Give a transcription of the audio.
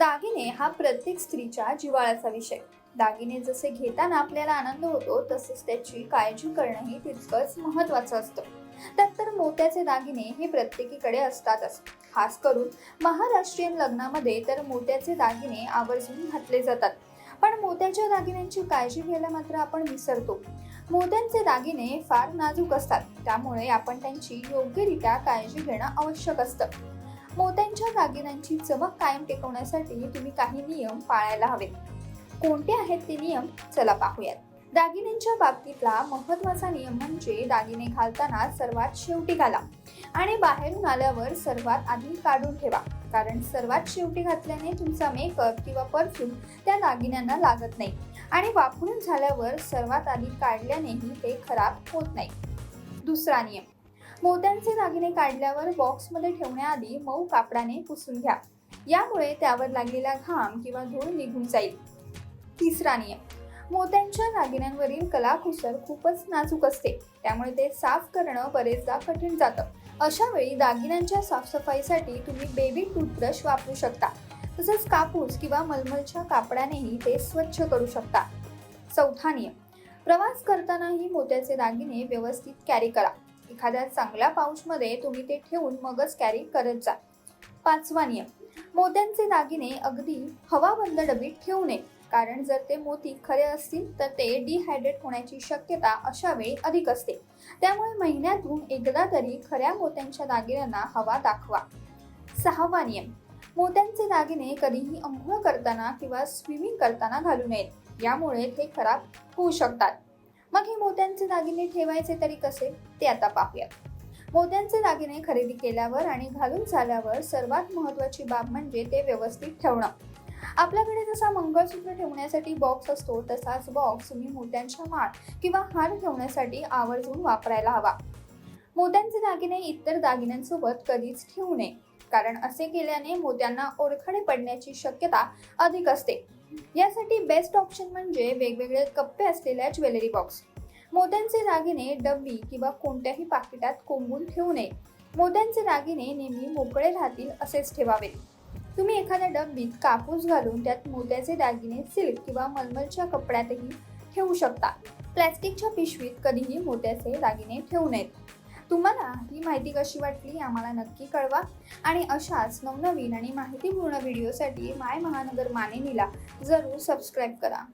दागिने हा प्रत्येक स्त्रीच्या जिव्हाळ्याचा विषय. दागिने जसे घेताना आपल्याला आनंद होतो तसेच त्याची काळजी करणंही तितकंच महत्वाचं असतं. त्यात तर मोत्याचे दागिने हे प्रत्येकीकडे असतातच. खास करून महाराष्ट्रीयन लग्नामध्ये तर मोत्याचे दागिने आवर्जून घातले जातात. पण मोत्याच्या दागिन्यांची काळजी घ्यायला मात्र आपण विसरतो. मोत्यांचे दागिने फार नाजूक असतात. त्यामुळे आपण त्यांची योग्यरित्या काळजी घेणं आवश्यक असतं. मोत्यांच्या दागिन्यांची चमक कायम टिकवण्यासाठी तुम्ही काही नियम पाळायला हवेत. कोणते आहेत ते नियम? चला पाहूयात. दागिन्यांच्या बाबतीतला महत्त्वाचा नियम म्हणजे दागिने घालताना सर्वात शेवटी घाला आणि बाहेरून आल्यावर सर्वात आधी काढून ठेवा. कारण सर्वात शेवटी घातल्याने तुमचा मेकअप किंवा परफ्यूम त्या दागिन्यांना लागत नाही आणि वापरून झाल्यावर सर्वात आधी काढल्यानेही ते खराब होत नाही. दुसरा नियम. मोत्यांचे दागिने काढल्यावर बॉक्समध्ये ठेवण्याआधी मऊ कापडाने पुसून घ्या. यामुळे त्यावर लागलेला घाम किंवा धूळ निघून जाईल. तिसरा नियम. मोत्यांच्या दागिन्यांवरील कलाकुसर खूपच नाजूक असते. त्यामुळे ते साफ करणं बरेचदा कठीण जातं. अशा वेळी दागिन्यांच्या साफसफाईसाठी तुम्ही बेबी टूथब्रश वापरू शकता. तसंच कापूस किंवा मलमलच्या कापडानेही ते स्वच्छ करू शकता. चौथा नियम. प्रवास करतानाही मोत्याचे दागिने व्यवस्थित कॅरी करा. एखाद्या चांगल्या पाऊचमध्ये तुम्ही ते ठेवून मगच कॅरी करत जा. पाचवा नियम. मोत्यांचे दागिने अगदी हवाबंद डबीत ठेवू नये. कारण जर ते मोती खरे असतील तर ते डिहायड्रेट होण्याची शक्यता अशा वेळी अधिक असते. त्यामुळे महिन्यातून एकदा तरी खऱ्या मोत्यांच्या दागिन्यांना हवा दाखवा. सहावा नियम. मोत्यांचे दागिने कधीही अंघोळ करताना किंवा स्विमिंग करताना घालू नयेत. यामुळे ते खराब होऊ शकतात. मग हे मोत्यांचे दागिने ठेवायचे तरी कसे? ते आता पाहूयात. मोत्यांचे दागिने खरेदी केल्यावर आणि घालून झाल्यावर सर्वात महत्वाची बाब म्हणजे ते व्यवस्थित ठेवणं. आपल्याकडे जसा मंगळसूत्र ठेवण्यासाठी बॉक्स असतो तसाच बॉक्स तुम्ही मोत्यांच्या माळ किंवा हार ठेवण्यासाठी आवर्जून वापरायला हवा. मोत्यांचे दागिने इतर दागिन्यांसोबत कधीच ठेवू नये कारण असे केल्याने मोत्यांना ओरखडे पडण्याची शक्यता अधिक असते. यासाठी बेस्ट ऑप्शन म्हणजे वेगवेगळे कप्पे असलेल्या ज्वेलरी बॉक्स मोत्यांचे दागिने डब्बी किंवा कोणत्याही पाकिटात कोंबून ठेवू नये. मोत्यांचे दागिने नेहमी मोकळे राहतील असेच ठेवावे. तुम्ही एखाद्या डब्बीत कापूस घालून त्यात मोत्याचे दागिने सिल्क किंवा मलमलच्या कपड्यातही ठेवू शकता. प्लॅस्टिकच्या पिशवीत कधीही मोत्याचे दागिने ठेवू नयेत. तुम्हाला ही माहिती कशी वाटली आम्हाला नक्की कळवा. आणि अशाच नवनवीन आणि माहितीपूर्ण व्हिडिओसाठी माय महानगर मानिनीला जरूर सबस्क्राईब करा.